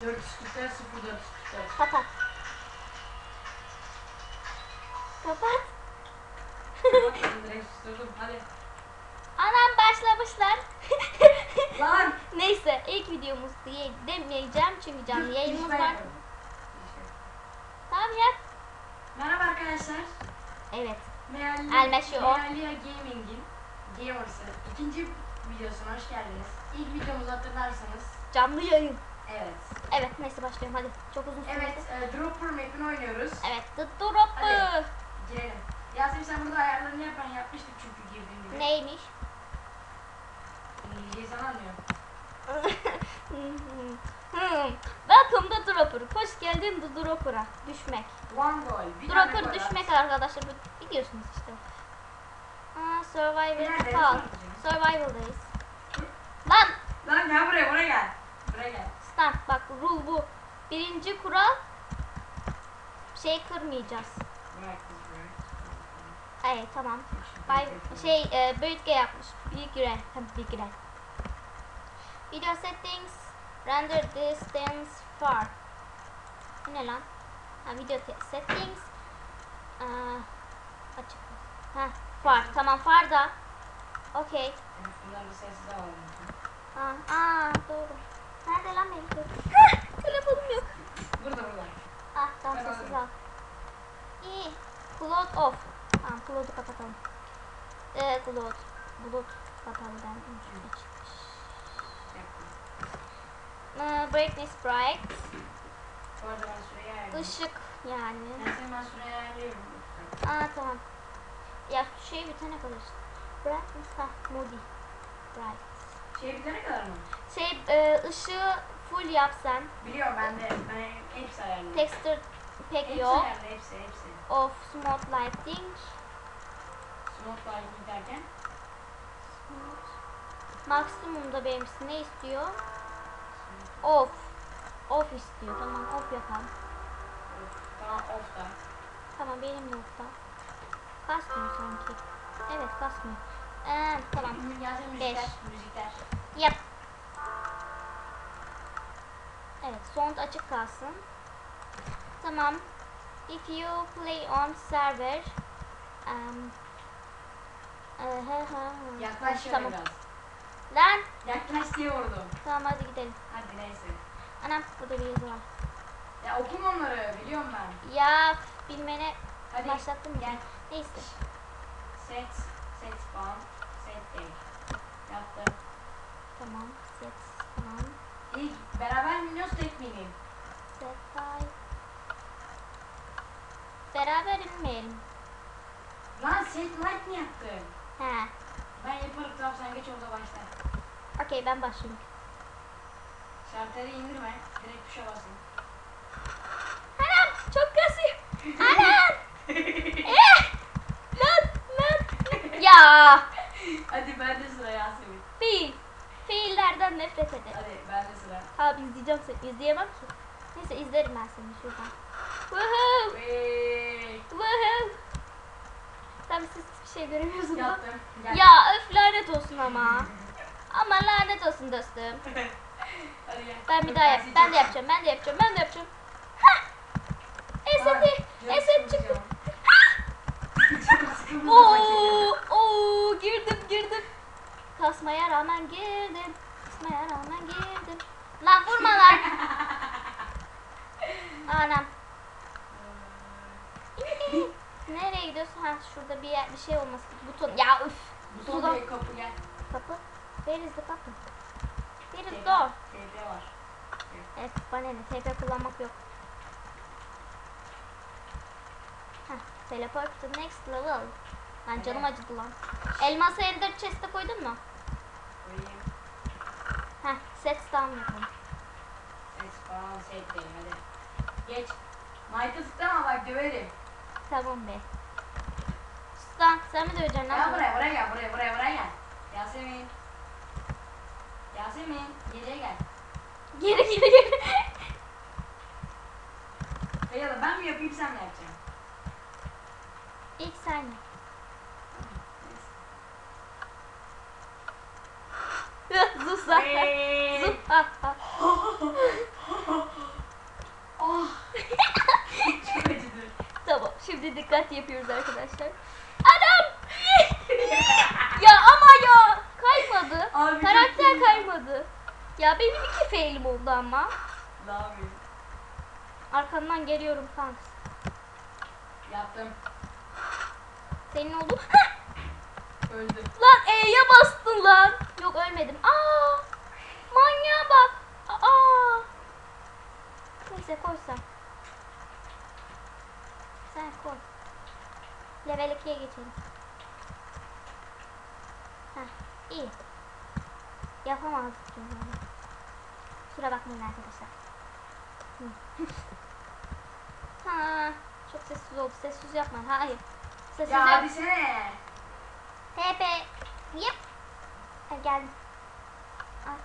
444 0444. Kapat. Kapat. Bak, direkt susturdum. Hadi. Anam başlamışlar. Lan! Neyse ilk videomuz diye demeyeceğim çünkü canlı yayınımız var. Tamam yap. Merhaba arkadaşlar. Evet. Meallia, El Meşhur. Meallia Gaming'in Gamers'ın ikinci videosuna hoş geldiniz. İlk videomuzu hatırlarsanız Canlı yayın. Evet. Evet neyse başlıyorum hadi. Çok uzun sürdü. Evet, e, Dropper map'ini oynuyoruz. Evet. The Dropper. Hadi. Girelim. Yasemin sen burada ayarlarını yap ben yapmıştım çünkü girdiğim gibi. Neymiş? İngilizceyi sana anlıyor. Hmm. Welcome to Dropper. Hoş geldin The Dropper'a. Düşmek. One goal. Bir tane gol Dropper at. düşmek arkadaşlar. Bu- Biliyorsunuz işte. Aa, survival Nerede? Fall. Survival'dayız. Lan Lan gel buraya, buraya gel. Buraya gel. Start bak rule bu. Birinci kural şey kırmayacağız. Evet tamam. Bay şey e, bölge yapmış. Big red. Video settings render distance far. Bu ne lan? Ha video settings. Aa, açık. Ha far. Tamam far da. Okey. De var. Aa, aa doğru. Nerede lan benim telefonum? Hah, Telefonum yok. Burada burada. Ah tamam Ben sessiz al. İyi. Cloud off. Tamam cloud'u kapatalım. Ee cloud. Bulut kapalı ben. Hiç. Ee, brightness bright. Bu arada ben. Işık yani. Ben seni ben süreyi ayarlıyorum. Aa tamam. Ya şey bitene kadar. Brightness ha moody. Bright. Şey bitene kadar mı? Şey e, ışığı full yapsan. Biliyorum ben de. Ben hepsi ayarlıyorum. Texture pek hepsi yok. ayarlı, hepsi hepsi. Of smooth lighting. Smooth lighting derken. Maksimumda benimkisi ne istiyor? Off. Off istiyor. Tamam off yapalım. Tamam off da. Tamam benim de off'ta. Kasmıyor sanki. Evet kasmıyor. Ee, tamam. Beş. Müzikler. Yap. Evet sound açık kalsın. Tamam. If you play on server um, ha. Yaklaş şöyle tamam. biraz. Lan Yaklaş diye vurdum. tamam hadi gidelim. Hadi neyse. Anam burada bir yazı var. Ya okuma onları biliyorum ben. Ya bilmene Hadi başlattım gel. Neyse. Set. Set spawn. Set day. Yaptım. Tamam. Set İlk beraber mi iniyoruz tek mi ineyim? Five. Beraber inmeyelim. Lan set light mi yaptın? He. Ben yaparım tamam sen geç orada başla. Okey ben başlayayım. Şartları indirme. Direkt tuşa basın. Anam çok kasıyor. Anam. eh. Lan lan. Ya. Hadi bende sıra Yasemin. Fiil. Fiillerden nefret ederim. Hadi bende sıra. Abi izleyeceğim seni. İzleyemem ki. Neyse izlerim ben seni şuradan. Woohoo. Woohoo. Tabii siz hiçbir şey göremiyorsunuz. Yaptım. Gel. Ya öf lanet olsun ama. Ama lanet olsun dostum. Hadi gel. Ben bir daha yap. Ben de yapacağım. Ben de yapacağım. Ben de yapacağım. Eseti. Canım Eset çıktı. Oo, oo, girdim girdim. Kasmaya rağmen girdim. Kasmaya rağmen girdim. Lan vurma lan. Anam. Nereye gidiyorsun? Ha şurada bir yer, bir şey olması. Buton. Ya üf. Bu Sudan- kapı gel. Kapı. Where is the kapı? Where is door? TP var. Evet bana ne? TP kullanmak yok. Heh, teleport to next level. Lan canım acıdı lan. Elması ender chest'e koydun mu? Heh, set down yapalım. Ses falan set değil hadi. Geç. Mike'ı tıklama bak döverim. Tamam be. Lan sen mi döveceksin Gel buraya buraya gel buraya buraya buraya gel. Yasemin. Yasemin geriye gel. Geri geri geri. Ya da ben mi yapayım sen mi yapacaksın? İlk sen yap. Zıpla. Ee? Zıpla. Ah. Çok acıdı. Tamam şimdi dikkat yapıyoruz arkadaşlar. Adam! ya ama ya kaymadı. Abi Karakter kaymadı. Ya benim iki failim oldu ama. Ne? Arkandan geliyorum kanka. Yaptım. Senin oldu. Öldüm. lan E'ye bastın lan. Yok ölmedim. Aa! Manyağa bak. Aa! Neyse koy sen. Sen koy. Level 2'ye geçelim. Heh, iyi. Yapamazdık onu. Kusura bakmayın arkadaşlar. Ha, çok sessiz oldu. Sessiz yapma. Hayır. Sessiz Ya yap. hadi sene. TP. Yep. Ha, geldim. Ay.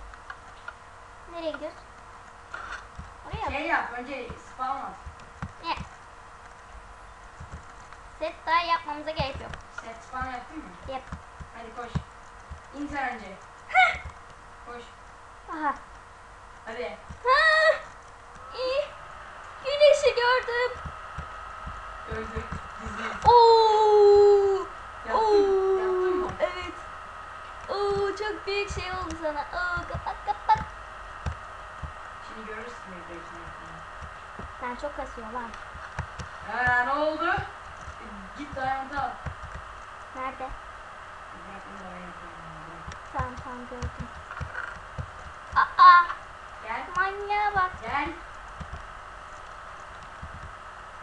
Nereye gidiyoruz? Oraya mı? Şey yap önce spawn at. Ne? Set daha yapmamıza gerek yok. Set spawn yaptın mı? Yap. Hadi koş. İn sen önce. Koş. Aha. Hadi. Ha! İyi. Güneşi gördüm. Öldü. Dizi. Oo! Yaptın, yaptın mı? Evet. Oo, çok büyük şey oldu sana. Oo, kapat kapat. Şimdi görürsün evde için yaptığını. Sen çok kasıyor lan. Ha ne oldu? Git dayandı al. Nerede? Tamam tamam gördüm. Aa! Gel. Manyağa bak. Gel.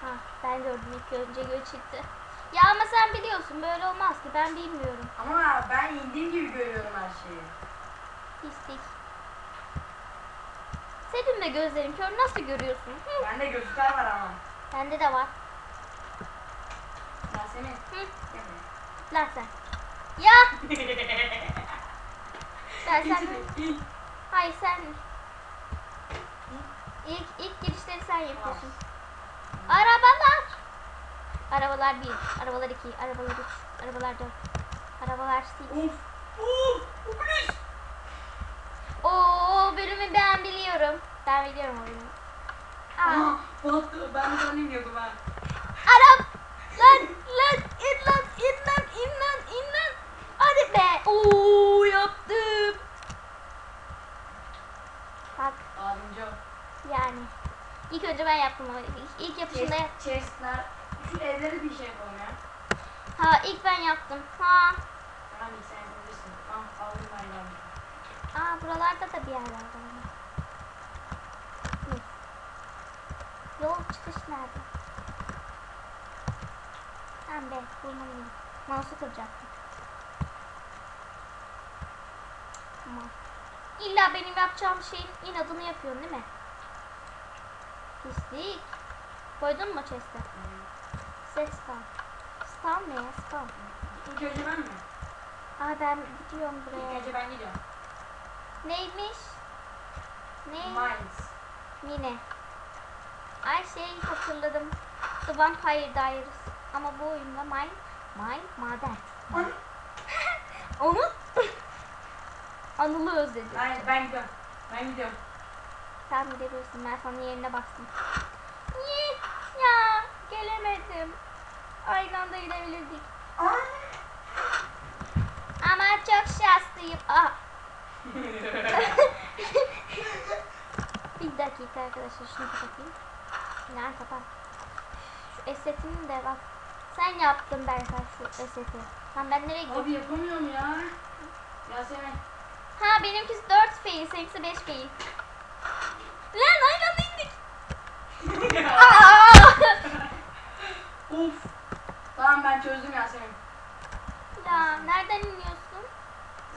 Ha, ben gördüm ilk önce göl çıktı. Ya ama sen biliyorsun böyle olmaz ki ben bilmiyorum. Ama ben indiğim gibi görüyorum her şeyi. Pislik. Senin de gözlerin kör nasıl görüyorsun? Hı, Bende gözlükler var ama. bende de var. Yasemin. Hı, lan sen. Ya ben sen. Hayır sen. İlk, ilk girişleri sen yapıyorsun. Arabalar. Arabalar bir, arabalar iki, arabalar üç, arabalar dört, arabalar six. Of. Of. Bu polis. Oo bölümü ben biliyorum. Ben biliyorum o bölümü. Aa. Aa, battı. Ben de onu iniyordum ha. Arap lan lan in lan in lan in lan in lan. Hadi be. Oo yaptım. Bak o. yani. İlk önce ben yaptım. İlk, yapışında Chest, chestler. Evleri bir şey yapalım ya. ha ilk ben yaptım. Ha. Tamam sen yapabilirsin. Al, aldım ben geldim. Aa buralarda da bir yerler var. Hı. Yol çıkış nerede? Tamam be bulmalıyım. Mouse'u kıracaktım. Tamam. İlla benim yapacağım şeyin inadını yapıyorsun değil mi? Pislik. Koydun mu chest'e? Set spam. Spam ne ya spam? İlk önce ben mi? Aa ben gidiyorum İlk buraya. önce ben gidiyorum. Neymiş? Ne? Mines. Mine. Ay şey hatırladım. The Vampire Diaries. Ama bu oyunda mine, mine maden. Onu Anıl'ı özledim. Ben, ben gidiyorum. Ben gidiyorum. Sen gidebilirsin. Ben sana yerine bastım. Gelemedim. Aynı anda gidebilirdik. Ay. Ama çok şanslıyım. Ah. Bir dakika arkadaşlar şunu kapatayım. Yani kapat. Şu esetini de bak. Sen yaptın Berkay şu eseti. Lan ben nereye gidiyorum? Abi yapamıyorum ya. Yasemin. Ha benimkisi 4 fail, seninkisi 5 fail. Lan aynı anda indik. Aa! Of. Tamam ben çözdüm Yasemin. ya nereden iniyorsun?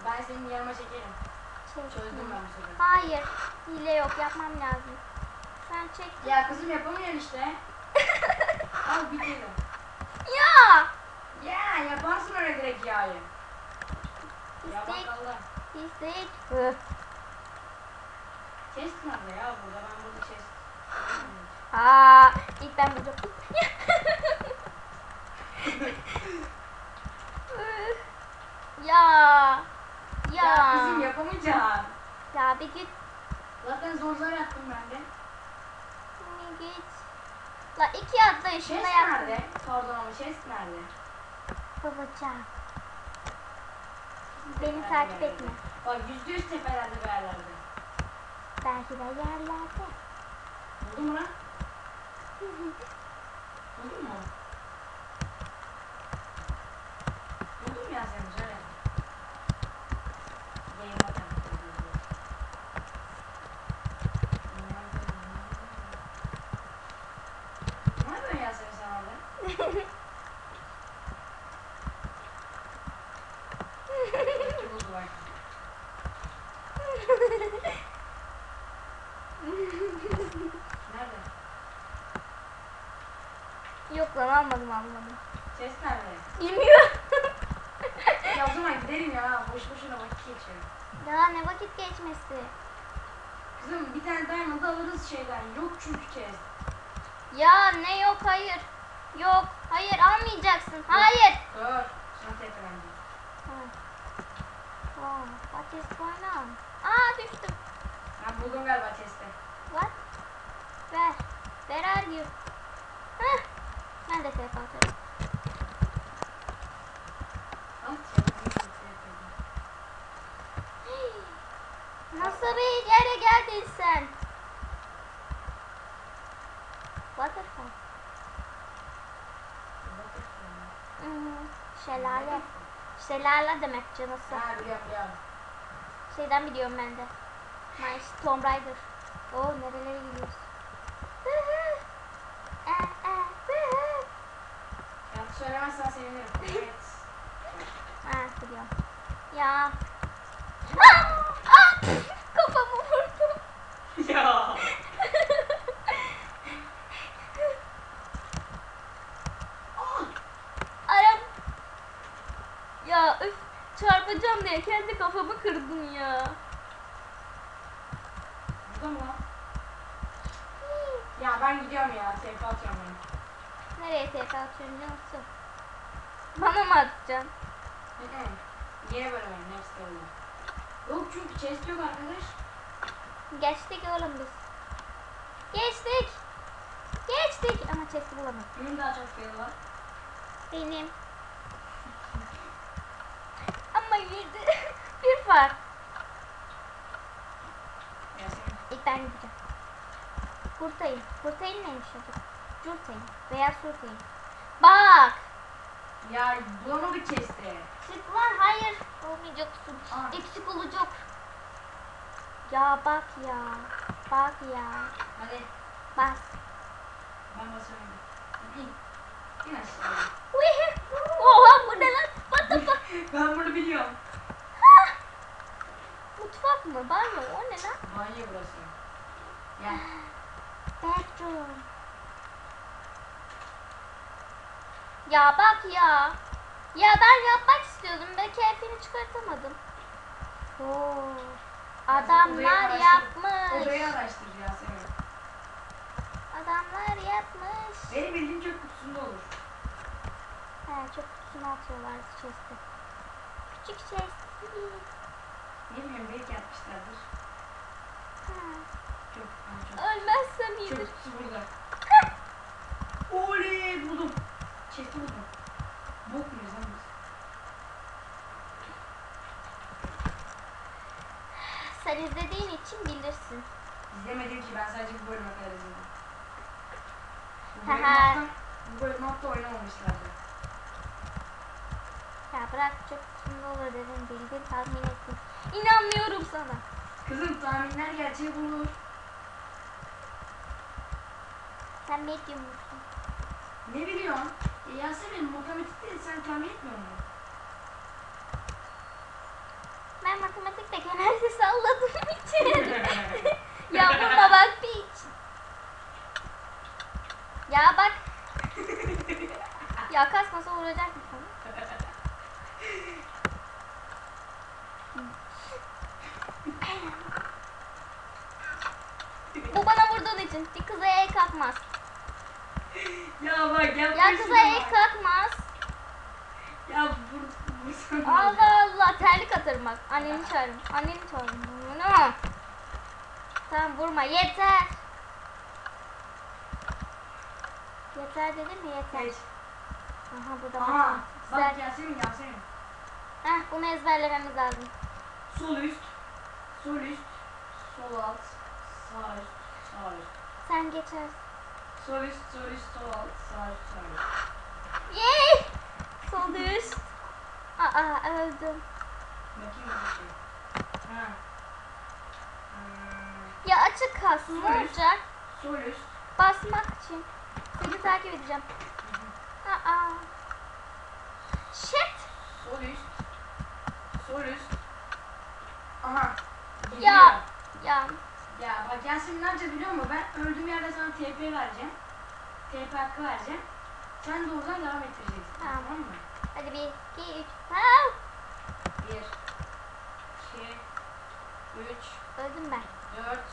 Ben senin yanıma çekerim. Şey, Çözdüm ben bu sefer. Hayır. Hile yok. Yapmam lazım. Sen çek. Ya kızım yapamıyorsun işte. Al bitirelim. Ya! Ya yaparsın öyle direkt yağı. Ya bak Pislik. Allah. Pislik. Chest nerede ya burada? Ben burada chest. Aa, ilk ben bulacağım. ya. Ya. Ya kızım yapamayacaksın. Ya bir git. Zaten zor zor yaptım ben de. Bir git. La iki atlayışında Chest yaptım. nerede? Pardon ama chest nerede? Babacağım. Beni takip yerlerde. etme. Bak yüzde yüz tepelerde bir yerlerde. Belki de yerlerde. Buldun mu lan? Buldun mu? Buldun mu ya sen söyle. Game button. Ne yapıyorsun ya sen sen orada? Belki buldu bak. Nerede? Yok lan almadım almadım. Ses nerede? Bilmiyorum. Ya o zaman gidelim ya. Boş boşuna vakit geçiyor. Geçmesi. Kızım bir tane diamond alırız şeyden. Yok çünkü. Ya ne yok hayır. Yok hayır almayacaksın. Hayır. Dur. Sana tepelendim. Oh, what is going on? Aa düştüm. Ben buldum galiba chest'i. What? Where? Where are you? Hah. Ben de atarım. Al chest'i. chest'i. Nasıl bir yere geldin sen? Waterfall. Hmm, şelale. Şelale demek canısı. Ha biliyorum biliyorum. Şeyden biliyorum ben de. My Tomb Raider. Oo nerelere gidiyoruz? Woohoo. Eh, eh, woohoo. Ya söylemezsen sevinirim. Evet. Ha biliyorum. Ya. Ah! Kafamı vurdum. ya. Aram. Ya üf çarpacağım diye kendi kafamı kırdım ya. Burada mı lan? Ya ben gidiyorum ya. TP atıyorum ben. Nereye TP atıyorsun canısı? Bana mı atacaksın? Hı hı. Yeni bölüm next level'da. Yok çünkü chest yok arkadaş. Geçtik oğlum biz. Geçtik. Geçtik. Ama chest'i bulamadım. Kimin daha çok fail var? Benim. Ama yedi. bir. Yasemin. İlk ben gideceğim. Kurtayım. Kurtayım neymiş acaba? Curtayım. Veya surtayım. Bak. Ya bulamadık chest'i. Çık lan hayır. Olmayacaksın. Aa. Eksik olacak. Ya bak ya. Bak ya. Hadi Bas. ben basıyorum. İn. İn aşağıya. Wih. Oha bu ne lan? What the fuck? ben bunu biliyorum. Ha! Mutfak mı? Banyo. O ne lan? Banyo burası. Gel. Bedroom. Ya bak ya. Ya ben yapmak istiyordum ve keyfini çıkartamadım. Oo. Adamlar Odayı yapmış. Odayı araştır Yasemin. Adamlar yapmış. Benim bildiğim çöp kutusunda olur. He çok kutusuna atıyorlar chest'i. Küçük chest. Ne bileyim belki yapmışlardır. Ha. Çöp, çöp. Ölmezsem iyidir. Çöp kutusu burada. Oley buldum. Chest'i buldum. Bok muyuz lan biz? Sen izlediğin için bilirsin. İzlemedim ki ben sadece bu bölüme kadar izledim. Bu Haha. bölüm hatta, bu bölüm hatta oynamamışlardı. Ya bırak çok kutusunda olur dedim bildin tahmin ettin. İnanmıyorum sana. Kızım tahminler gerçeği bulur. Sen medium musun? Ne biliyorsun? Ya Yasemin matematikte sen tahmin etmiyor musun? Ben matematikte genelde salladığım için. ya vurma bak piç. Ya bak. ya kasmasa vuracak mısın? Bu bana vurduğun için bir kıza el kalkmaz. Ya bak yap. Ya kıza el kalkmaz. Ya vur, vursana. Allah Allah terlik atarım bak. Anneni çağırırım. Anneni çağırırım. Ne? Tamam vurma yeter. Yeter dedim mi yeter. Geç. Aha burada Aha. Bak Güzel. Yasemin Yasemin. Heh bunu ezberlememiz lazım. Sol üst. Sol üst. Sol alt. Sağ üst. Sağ üst. Sen geçersin. Sol üst. Sol. Sağ. Yay! Sol üst. Aa öldüm. Bakayım bir şey. Ha. Hmm. Ya açık kalsın ne olacak? Sol üst. Basmak için. Seni takip edeceğim. Aa. Shit. Sol üst. Sol üst. Aha. Gidiyor. Ya. Ya bak Yasemin ne yapacağız biliyor musun? Ben öldüğüm yerde sana TP vereceğim. TP hakkı vereceğim. Sen de oradan devam ettireceksin. Tamam. Tamam mı? Hadi bir, iki, üç. Ha! Bir. iki, Üç. Öldüm ben. Dört.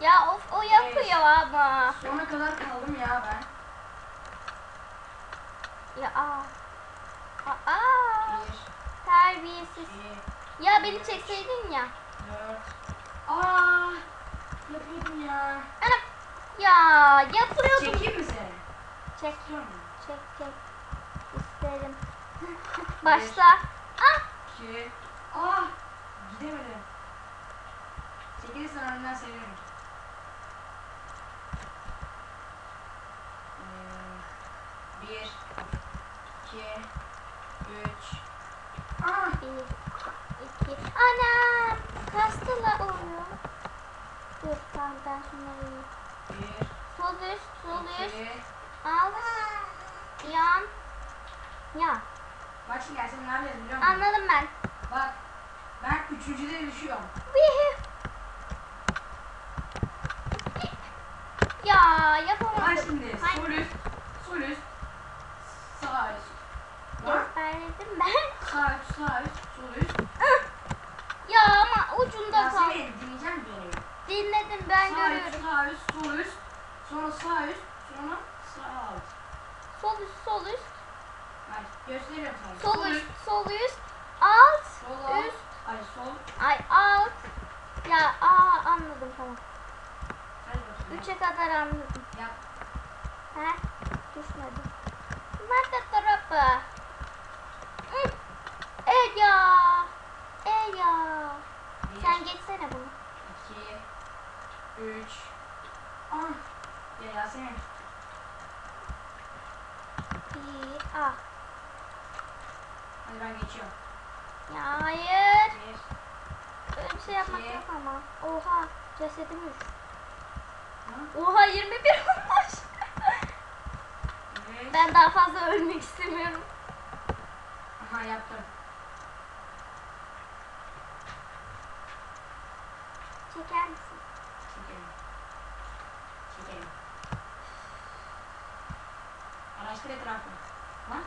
Ya of o yapıyor ama. Sona kadar kaldım ya ben. Ya aa. Aa. Bir. Terbiyesiz. iki, Ya beni çekseydin ya. Dört. Aa. Yapıyordum ya. Anam. Ya yapıyordum. Çekeyim mi seni? Çek. Çek çek. İsterim. Başla. Ah. İki. Aa. Gidemedim. Çekilirsen önden seviyorum. Ee, Bir. iki, Üç. Aa. Bir, iki. Anam. Kastırla oluyor. Dur tamam ben şunları yiyeyim. Bir. Sol üst, sol üst. Al. Yan. Ya. Bak şimdi Yasemin ne yapacağız biliyor musun? Anladım ben. Bak. Ben üçüncüde düşüyorum. Vihi. Ya Bak yapamadım. şimdi. Hayır. Sol üst. Sol üst. Sağ üst. Bak. Ezberledim ben. Sağ üst. Sağ üst. Sol üst. Ya ama ucunda kal. Dinledim ben sağ görüyorum. üst, sağ üst, sol üst, sonra sağ üst, sonra sağ alt. Sol üst, sol üst. Bak gösteriyorum sana. Sol üst, sol üst. Alt, sol alt, üst. ay sol. Ay alt. Ya aa anladım tamam. Üçe kadar anladım. Yap. He? Düşmedi. Nerede tarafı? Hı. E ya. E ya. Sen geçsene bunu. İki, üç. Ah. Ya Yasemin. Bir. Ah. Hadi ben geçiyorum. Ya hayır. Bir, Böyle bir şey yapmak İki. yok ama. Oha. Cesedim üç. ha, Oha 21 olmuş. Ben daha fazla ölmek istemiyorum. Aha yaptım. Çeker misin? Çekelim. Çekelim. Araştır etrafını. Bak.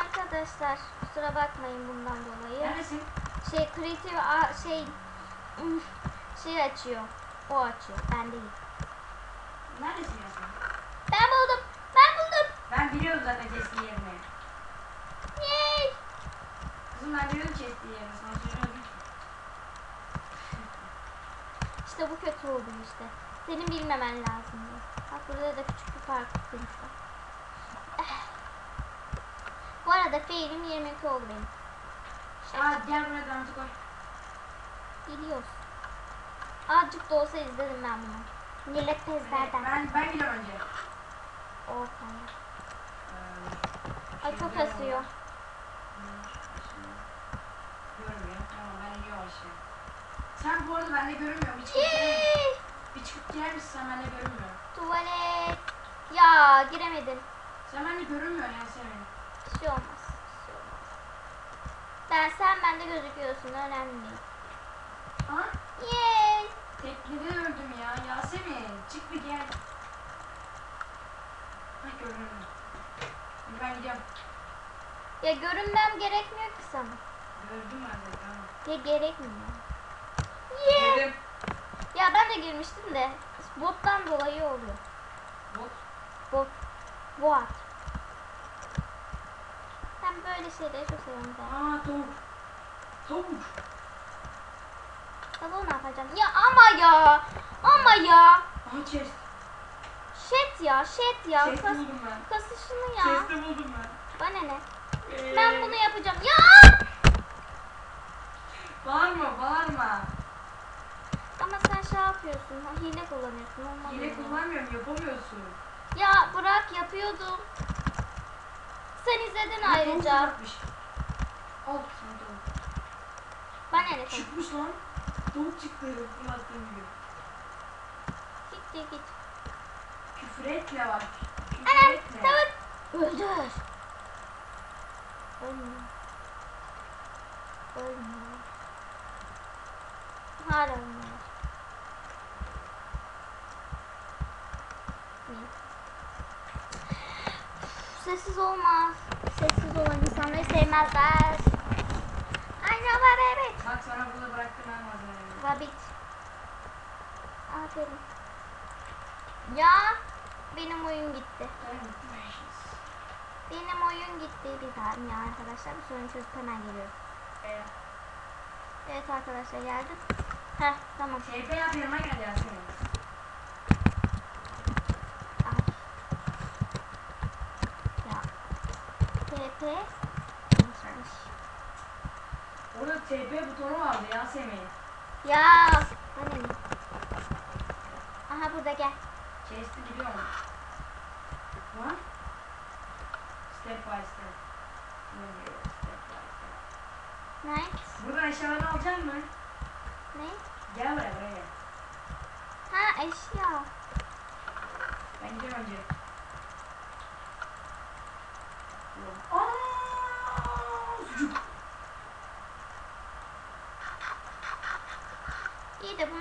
Arkadaşlar kusura bakmayın bundan dolayı. Neredesin? Şey kreatif şey şey açıyor. O açıyor. Ben değil. Neredesin Yasemin? Ben buldum. Ben buldum. Ben biliyorum zaten chest'in yerini. Yay. Kızım ben biliyorum chest'in yerini. Sana söylüyorum. İşte bu kötü oldu işte. Senin bilmemen lazımdı. Bak burada da küçük bir farklılık var. Bu arada failim 22 oldu benim. Aa gel buraya damcı koy. Biliyorsun. Azıcık da olsa izledim ben bunu. Millet tezlerden. Ben, ben gidiyorum önce. Oh tamam. Ee, Ay çok asıyor. Görmüyor. Tamam ben iniyorum aşağı. Sen bu arada bende görünmüyor. Bir çıkıp girer misin? Yay! Bir çıkıp girer misin? Sen bende görünmüyor. Tuvalet. Ya giremedim. Sen bende görünmüyor Yasemin. Bir şey olmaz. Bir şey olmaz. Ben sen bende gözüküyorsun. Önemli değil. Ha? Yay! Teknede öldüm ya. Yasemin çık bir gel. Hah görünüyor. Şimdi ben gidiyorum. Ya görünmem gerekmiyor ki sana. Gördüm ben de. Tamam. Ya gerekmiyor. Yeah! Girdim. Ya ben de girmiştim de bottan dolayı oluyor. Bot. Bot. Bot. Böyle şeyleri çok seviyorum ben. Aa tavuk. Tavuk. Tavuğu ne yapacağım? Ya ama ya. Ama ya. Aha chest. Shit ya shit ya. Chest'i Kas, buldum ben. kasışını ya. Chest'i buldum ben. Bana ne? Ee, Ben bunu yapacağım. Ya! Bağırma bağırma. Ama sen şey yapıyorsun. Ha, hile kullanıyorsun. Olmaz Hile kullanmıyorum yapamıyorsun. Ya bırak yapıyordum. Sen izledin ayrıca. Al sana tavuk. Bana ne? tavuk? Çıkmış lan. Tavuk çıktı fırlattığım gibi. Git git. Küfür etme bak. Küfür Anam etme. tavuk. Öldür. Ölmüyor. Ölmüyor. Hala ölmüyor. Sessiz olmaz. İnsanları sevmezler. I know a rabbit. Bak sana burada bıraktım ben malzemeleri. Rabbit. Aferin. Ya benim oyun gitti. Benim oyun gitti. Bir saniye arkadaşlar. Bu sorunu çözüp hemen geliyorum. Ee, Evet arkadaşlar geldim. Heh tamam. TP yap yanıma gel Yasemin. Ay. Ya. TP. Orada TP butonu vardı Yasemin. Ya. Bana ne? Aha burada gel. Chest'i biliyorum. Lan. Step by step. Step by step. Nice. Buradan eşyalarını alacak mı? Ne? Gel buraya buraya gel. Ha eşya. Ben gideceğim önce. Aaa! Sucuk. İyi de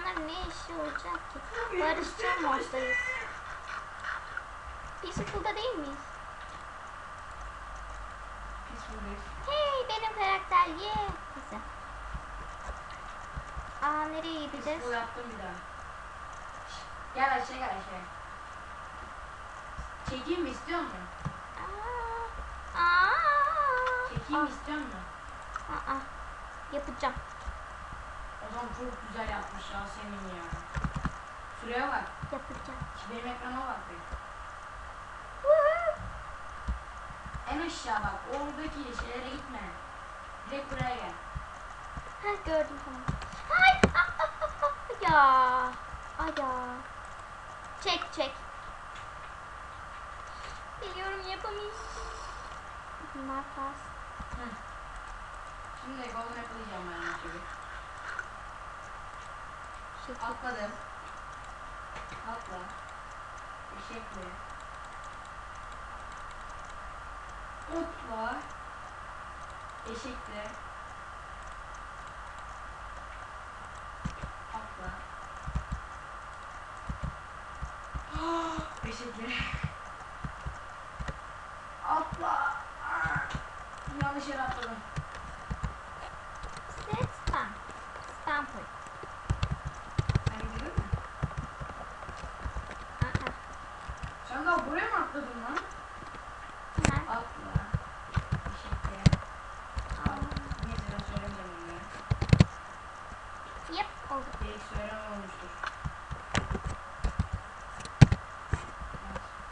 işi olacak ki? Barışçıl moddayız. Peaceful'da değil miyiz? Peaceful Hey benim karakter ye. Güzel. Aa nereye gideceğiz? Peaceful yaptım bir daha. Gel aşağı gel aşağı. Çekeyim mi istiyor musun? Aa. Aa. Çekeyim mi istiyor musun? Aa. Yapacağım. Adam çok güzel yapmış Yasemin ya. Şuraya bak. Yapacağım. Benim ekrana bak be. En aşağı bak. Oradaki şeylere gitme. Direkt buraya gel. Ha gördüm tamam. Ay. ah. Ya. Ay ya. Çek çek. Biliyorum yapamayacağım. Makas. Şimdi golden apple yiyeceğim ben önce Şekil. Atladım. Atla. Eşekle. Atla. Eşekle. Atla. Eşekle. Atla. Yanlış yere atladım. Set spam. Spam point. Sen gidiyor musun? Aa. Sen daha buraya mı atladın lan? Hemen. Atla. Eşekle. Al. Neyse ben söylemeyeceğim onları. Yep oldu. Direkt söylemem olmuştur.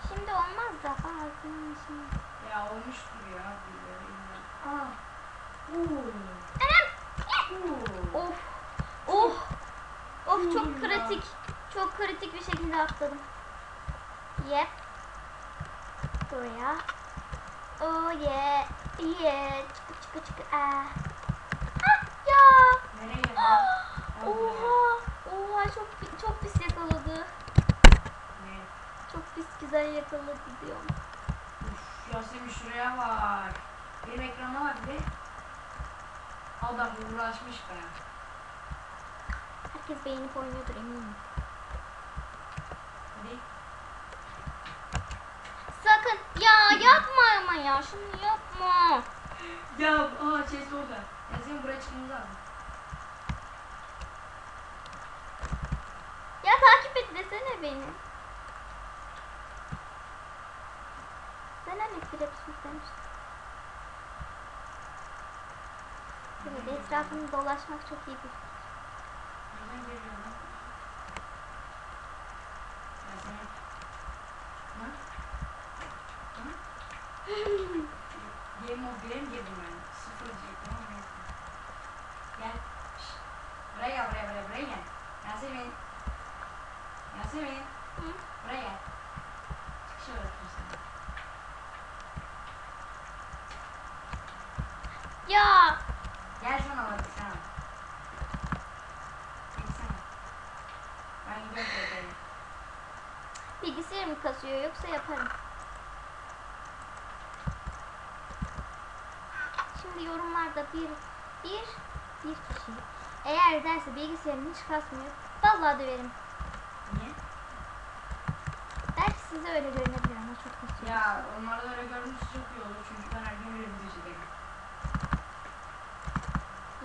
Şimdi olmaz da bazen şimdi. Ya olmuştur ya. Aa. Oo. Anam. Of. Of. Of çok kritik. Çok kritik bir şekilde atladım. Yep. Buraya. Oh yeah. Yeah. Çıkı çıkı çıkı. Aa. Ah ya. Nereye Oha. Oha çok çok pis yakaladı. Ne? Çok pis güzel yakaladı diyorum. Yasemin şuraya bak. Benim ekrana bak bir. Adam uğraşmış be. Herkes beğenip oynuyordur eminim. Hadi. Sakın ya yapma ama ya şunu yapma. Ya aa chest orada. Yasemin buraya çıkmamız lazım. Ya takip et desene beni. Sen hani krep süslemiştin. Şimdi etrafını dolaşmak çok iyi bir fikir. Ya Gel sana bak sana. Gelsene. Ben gidiyorum TP'ye. bilgisayar mı kasıyor yoksa yaparım. Şimdi yorumlarda bir bir bir kişi eğer derse bilgisayarım hiç kasmıyor vallahi döverim. Niye? Belki size öyle görünebilir ama çok kasıyor. Ya onlarda öyle görünüşü çok iyi olur çünkü ben her gün öyle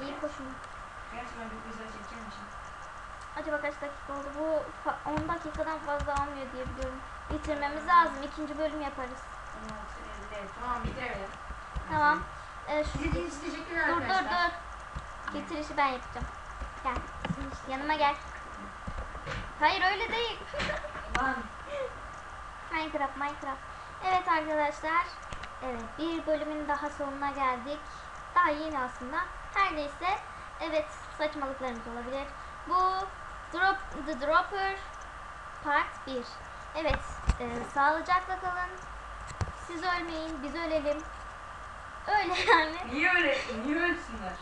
İyi koşun. Gerçi ben bir güzel için. Acaba kaç dakika oldu? Bu fa- 10 dakikadan fazla almıyor diye biliyorum. Bitirmemiz lazım. İkinci bölüm yaparız. 16, 50, tamam bitirelim. Tamam. Ee, şu İzlediğiniz için teşekkürler Dur dur arkadaşlar. dur. Getirişi ben yapacağım. Gel. Yanıma gel. Hayır öyle değil. Minecraft Minecraft. Evet arkadaşlar. Evet bir bölümün daha sonuna geldik. Daha yeni aslında. Her neyse. Evet saçmalıklarımız olabilir. Bu Drop The Dropper Part 1. Evet e, sağlıcakla kalın. Siz ölmeyin biz ölelim. Öyle yani. Niye öyle? Niye ölsünler?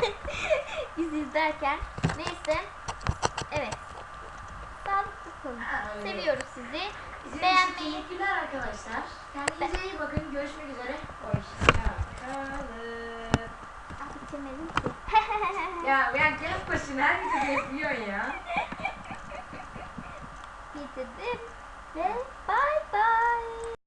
Biz izlerken. Neyse. Evet. Sağlıklı kalın. Öyle. Seviyoruz sizi. İçin Beğenmeyi, teşekkürler arkadaşlar. Kendinize iyi bakın. Görüşmek üzere. Hoşçakalın çekemedim ki. ya ya gelip başına her bizi bekliyorsun ya. Bitirdim ve bay bay.